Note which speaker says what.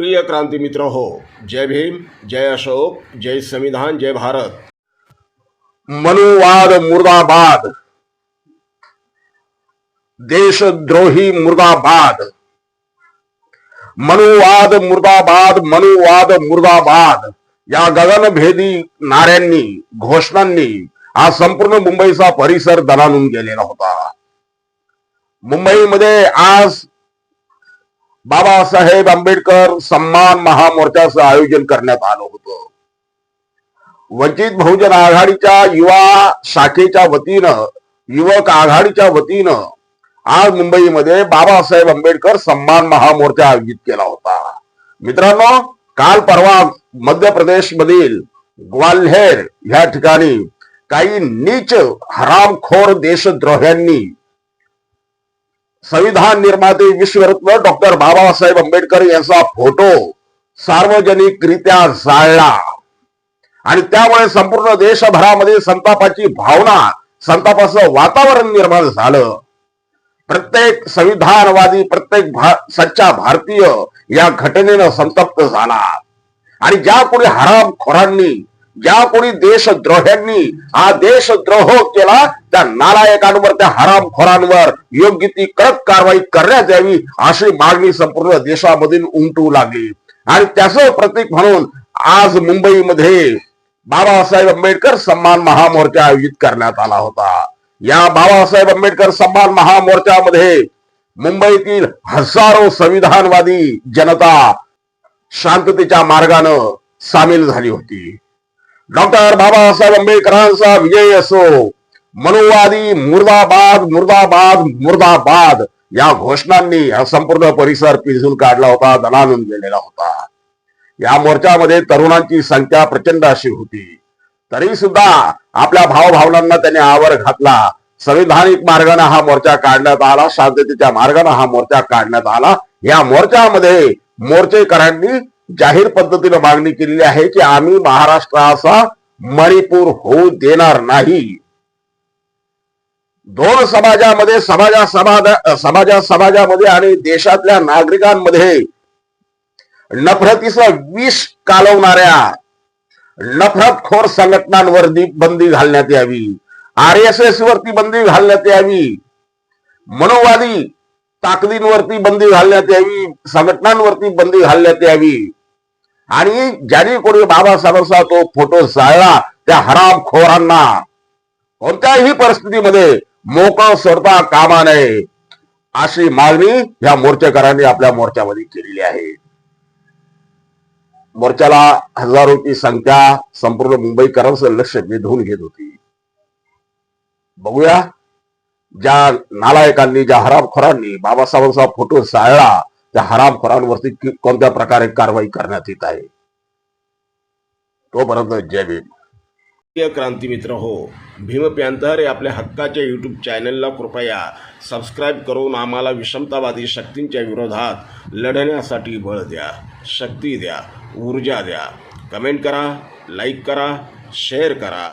Speaker 1: प्रिय क्रांती मित्र हो जय भीम जय अशोक जय संविधान जय भारत. मनुवाद मुर्दाबाद. देशद्रोही मुर्दाबाद. मनुवाद मुर्दाबाद मनुवाद मुर्दाबाद. या गगनभेदी नाऱ्यांनी घोषणांनी हा संपूर्ण मुंबईचा परिसर दणानून गेलेला होता. मुंबईमध्ये आज बाबासाहेब आंबेडकर सन्मान महामोर्चाचं आयोजन करण्यात आलं होतं. वंचित बहुजन आघाडीच्या युवा शाखेच्या वतीनं युवक आघाडीच्या वतीनं आज मुंबईमध्ये बाबासाहेब आंबेडकर सन्मान महामोर्चा आयोजित केला होता. मित्रांनो काल परवा मध्य प्रदेश मधील ग्वाल्हेर या ठिकाणी काही नीच हरामखोर देशद्रोह्यांनी संविधान निर्माते विश्वरत्न डॉक्टर बाबासाहेब आंबेडकर यांचा फोटो सार्वजनिकरित्या जाळला. आणि त्यामुळे संपूर्ण देशभरामध्ये संतापाची भावना संतापाचं वातावरण निर्माण झालं. प्रत्येक संविधानवादी प्रत्येक भा सच्चा भारतीय या घटनेनं संतप्त झाला. आणि ज्या कोणी हरामखोरांनी ज्या कोणी देशद्रोह्यांनी हा देशद्रोह केला त्या नालायकांवर त्या हरामखोरांवर योग्य ती कडक कारवाई करण्यात यावी अशी मागणी संपूर्ण देशामधून उमटू लागली. आणि त्याचं प्रतीक म्हणून आज मुंबईमध्ये बाबासाहेब आंबेडकर सन्मान महामोर्चा आयोजित करण्यात आला होता. या बाबासाहेब आंबेडकर सन्मान महामोर्चामध्ये मुंबईतील हजारो संविधानवादी जनता शांततेच्या मार्गानं सामील झाली होती. डॉक्टर बाबासाहेब आंबेडकरांचा विजय असो मनुवादी मुर्दाबाद मुर्दाबाद मुर्दाबाद या घोषणांनी हा संपूर्ण परिसर पिंजून काढला होता दणानून गेलेला होता. या मोर्चामध्ये तरुणांची संख्या प्रचंड अशी होती. तरी सुद्धा आपल्या भावभावनांना त्यांनी आवर घातला. संविधानिक मार्गाने हा मोर्चा काढण्यात आला शांततेच्या मार्गाने हा मोर्चा काढण्यात आला. या मोर्चामध्ये मोर्चेकरांनी जाहीर पद्धतीने मागणी केलेली आहे की आम्ही महाराष्ट्राचा मणिपूर होऊ देणार नाही. दोन समाजामध्ये समाजा समाजा समाजा समाजामध्ये आणि देशातल्या नागरिकांमध्ये नफरतीचं विष कालवणाऱ्या नफरतखोर संघटनांवर बंदी घालण्यात यावी आर एस एस वरती बंदी घालण्यात यावी मनोवादी ताकदींवरती बंदी घालण्यात यावी संघटनांवरती बंदी घालण्यात यावी. आणि ज्यांनी कोणी बाबासाहेबांचा तो फोटो जाळला त्या हरामखोरांना. कोणत्याही परिस्थितीमध्ये मोकळ सोडता कामा नये. अशी मागणी या मोर्चेकरांनी आपल्या मोर्चामध्ये केलेली आहे. मोर्चाला हजारोची संख्या संपूर्ण मुंबईकरांचं लक्ष वेधून घेत होती. बघूया ज्या नालायकांनी ज्या हरामखोरांनी बाबासाहेबांचा फोटो जाळला त्या हरामखोरांवरती कि- कोणत्या प्रकारे कारवाई करण्यात येत आहे? तोपर्यंत जय भीम.
Speaker 2: क्रांती मित्र हो भीम प्यांतर आपल्या हक्काच्या यूट्यूब चॅनलला कृपया सबस्क्राईब करून आम्हाला विषमतावादी शक्तींच्या विरोधात लढण्यासाठी बळ द्या शक्ती द्या ऊर्जा द्या. कमेंट करा लाईक करा शेअर करा.